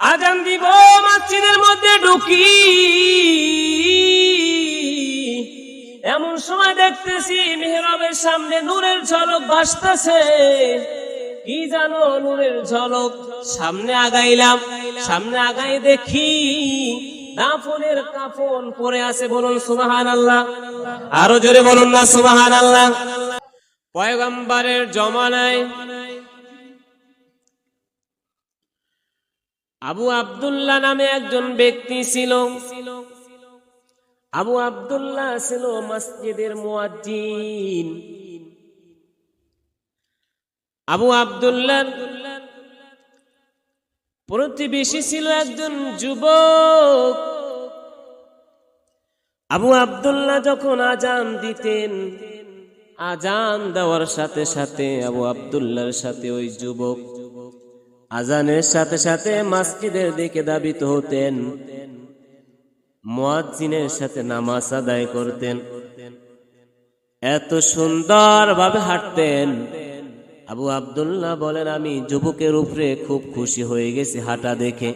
আজান দিব মসজিদের মধ্যে ঢুকি। এমন সময় দেখতেছি মেহরাবের সামনে নূরের ঝলক ভাসতেছে। কি জানো নূরের ঝলক? সামনে আগাইলাম, সামনে আগাই দেখি দাফনের কাফন পরে আছে বলুন সুবাহান আল্লাহ আরও জোরে বলুন না সুবাহান আল্লাহ পয়গম্বরের জমানায় আবু আব্দুল্লাহ নামে একজন ব্যক্তি ছিল। আবু আব্দুল্লাহ ছিল মসজিদের মুয়াজ্জিন। আবু আব্দুল্লাহ প্রতিবেশী ছিল একজন যুবক। আবু আব্দুল্লাহ যখন আজান দিতেন, আজান দেওয়ার সাথে সাথে আবু আব্দুল্লাহর সাথে ওই যুবক আজানের সাথে সাথে মসজিদের দিকে দাবিত হতেন। মুয়াজ্জিনের সাথে নামাজ আদায় করতেন। এত সুন্দর ভাবে হাঁটতেন। আবু আব্দুল্লাহ বলেন, আমি যুবকের উপরে খুব খুশি হয়ে গেছি হাঁটা দেখে।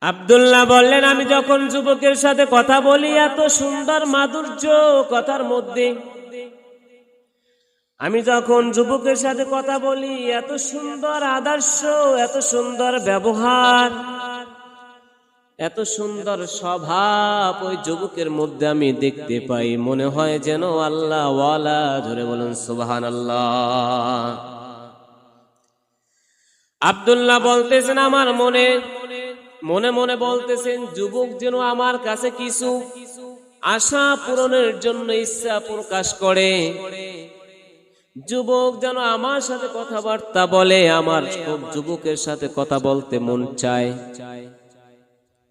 আব্দুল্লাহ বললেন, আমি যখন যুবকের সাথে কথা বলি, এত সুন্দর মাধুর্য কথার মধ্যে আমি যখন যুবকের সাথে কথা বলি, এত সুন্দর আদর্শ, এত সুন্দর ব্যবহার, এত সুন্দর স্বভাব ওই যুবকের মধ্যে আমি দেখতে পাই। মনে হয় যেন আল্লাহ ওয়ালা ধরে বলুন সুবাহান আব্দুল্লাহ বলতেছেন আমার মনে মনে মনে বলতেছেন, যুবক যেন আমার কাছে কিছু আশা পূরণের জন্য ইচ্ছা প্রকাশ করে। যুবক যেন আমার সাথে কথাবার্তা বলে, আমার যুবকের সাথে কথা বলতে মন চায়।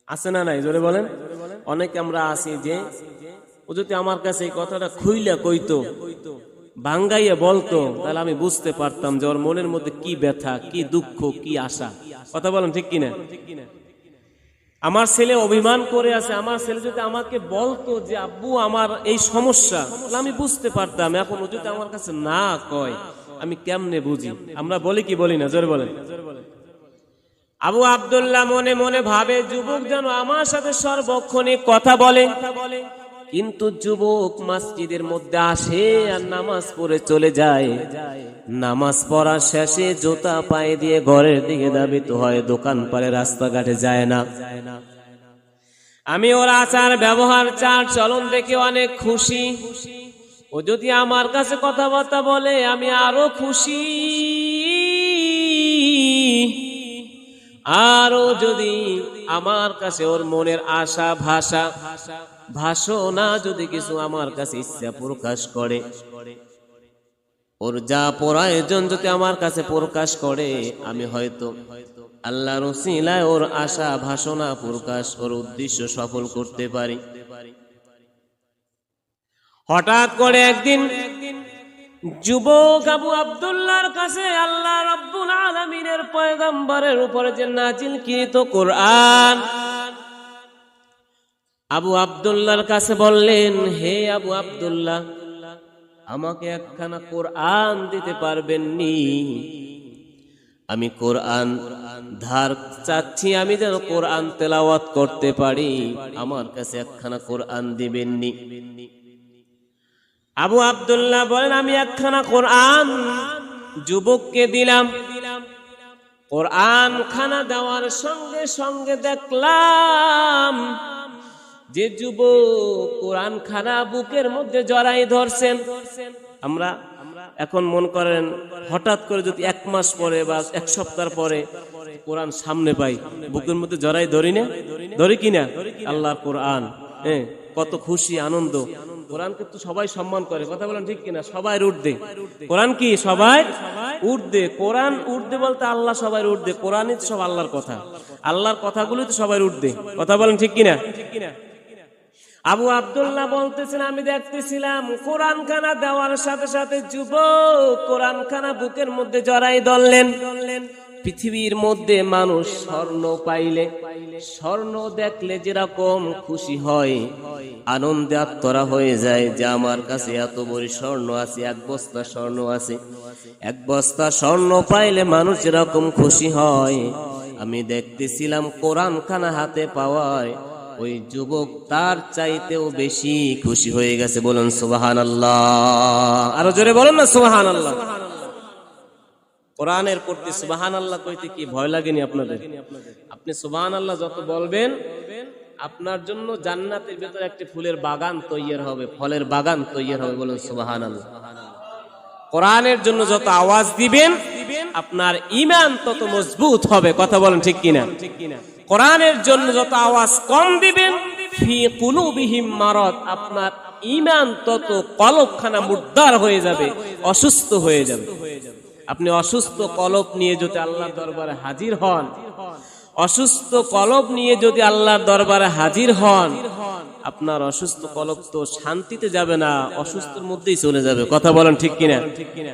আছে না নাই? জোরে বলেন। অনেকে আমরা আছি যে, ও যদি আমার কাছে এই কথাটা খুইলা কইতো, ভাঙ্গাইয়া বলতো, তাহলে আমি বুঝতে পারতাম যে ওর মনের মধ্যে কি ব্যথা, কি দুঃখ, কি আশা। কথা বলেন ঠিক কিনা? আমার ছেলে অভিমান করে আছে, আমার ছেলে যদি আমাকে বলতো যে, আব্বু, আমার এই সমস্যা আমি বুঝতে পারতাম। এখন ও যদি আমার কাছে না কয়, আমি কেমনে বুঝি? আমরা বলি কি বলি না? জোরে বলেন। আবু আবদুল্লাহ মনে মনে ভাবে, যুবক যেন আমার সাথে সর্বক্ষণে কথা বলে। কিন্তু যুবক মসজিদের মধ্যে আসে আর নামাজ পড়ে চলে যায়। নামাজ পড়ার শেষে জুতা পায়ে দিয়ে ঘরের দিকে দাবিত হয় দোকান পারে রাস্তাঘাটে যায় না। আমি ওর আচার, ব্যবহার চার চলন দেখে অনেক খুশি। ও যদি আমার কাছে কথাবার্তা বলে, আমি আরও খুশি। আরও যদি আমার কাছে ওর মনের আশা, ভাষা, ভাষণা যদি কিছু আমার কাছে ইচ্ছা প্রকাশ করে, ওর যা প্রয়োজন যদি আমার কাছে প্রকাশ করে, আমি হয়তো আল্লাহ রসিলায় ওর আশা, ভাষণা প্রকাশ, ওর উদ্দেশ্য সফল করতে পারি। হঠাৎ করে একদিন যুবক আবু আব্দুল্লাহর কাছে আল্লাহ রব্বুল আলমিনের পয়গম্বরের উপরে যে নাজিল কৃত কোরআন, আবু আব্দুল্লাহর কাছে বললেন, হে আবু আব্দুল্লাহ, আমাকে একখানা কোরআন দিতে পারবেন নি? আমি কোরআন ধার চাচ্ছি, আমি যেন কোরআন তেলাওয়াত করতে পারি। আমার কাছে একখানা কোরআন দিবেননি আবু আব্দুল্লাহ বলেন, আমি একখানা কোরআন যুবককে দিলাম। কোরআন খানা দেওয়ার সঙ্গে সঙ্গে দেখলাম যে যুবক কোরআন খানা বুকের মধ্যে জড়াই ধরছেন। আমরা এখন মন করেন, হঠাৎ করে যদি এক মাস পরে বা এক সপ্তাহ পরে কোরআন সামনে পাই, বুকের মধ্যে জড়াই ধরি না? ধরি কিনা? আল্লাহর কোরআন হ্যাঁ কত খুশি, আনন্দ। কোরআনকে তো সবাই সম্মান করে, কথা বলেন ঠিক কিনা? সবাই উঠদে কোরআন কি? সবাই উঠদে কোরআন উঠদে বলতে আল্লাহ সবাই উঠদে কোরআনই তো সব আল্লাহর কথা। আল্লাহর কথাগুলো তো সবাই উঠদে কথা বলেন ঠিক কিনা? আবু আব্দুল্লাহ বলতেছেন, আমি দেখতেছিলাম কোরআন খানা দেওয়ার সাথে সাথে যুবক কোরআন খানা বুকের মধ্যে জড়াই ধরলেন। পৃথিবীর মধ্যে মানুষ স্বর্ণ পাইলে, স্বর্ণ দেখলে যেরকম খুশি হয়। আনন্দে আত্মরা হয়ে যায় যে আমার কাছে এত বড় স্বর্ণ আছে, এক বস্তা স্বর্ণ আছে। এক বস্তা স্বর্ণ পাইলে মানুষ যেরকম খুশি হয়। আমি দেখতেছিলাম কোরআন খানা হাতে পাওয়ায় ওই যুবক তার চাইতেও বেশি খুশি হয়ে গেছে। বলুন সুবাহান আল্লাহ আরও জোরে বলুন না সুবাহান আল্লাহ কোরআনের প্রতি সুবাহান আল্লাহ কইতে কি ভয় লাগেনি আপনাদের? আপনি সুবাহান আল্লাহ যত বলবেন আপনার জন্য জান্নাতের ভেতরে একটি ফুলের বাগান তৈরি হবে, ফলের বাগান তৈরি হবে বলুন সুবাহান আল্লাহ কোরআনের জন্য যত আওয়াজ দিবেন, আপনার ইমান তত মজবুত হবে, কথা বলেন ঠিক কিনা? কোরআনের জন্য যত আওয়াজ কম দিবেন মারদ, আপনার ইমান তত কলবখানা মুদ্দার হয়ে যাবে, অসুস্থ হয়ে যাবে। আপনি অসুস্থ কলব নিয়ে যদি আল্লাহর দরবারে হাজির হন অসুস্থ কলব নিয়ে যদি আল্লাহর দরবারে হাজির হন, আপনার অসুস্থ কলব তো শান্তিতে যাবে না, অসুস্থর মধ্যেই চলে যাবে। কথা বলেন ঠিক কিনা? ঠিক কিনা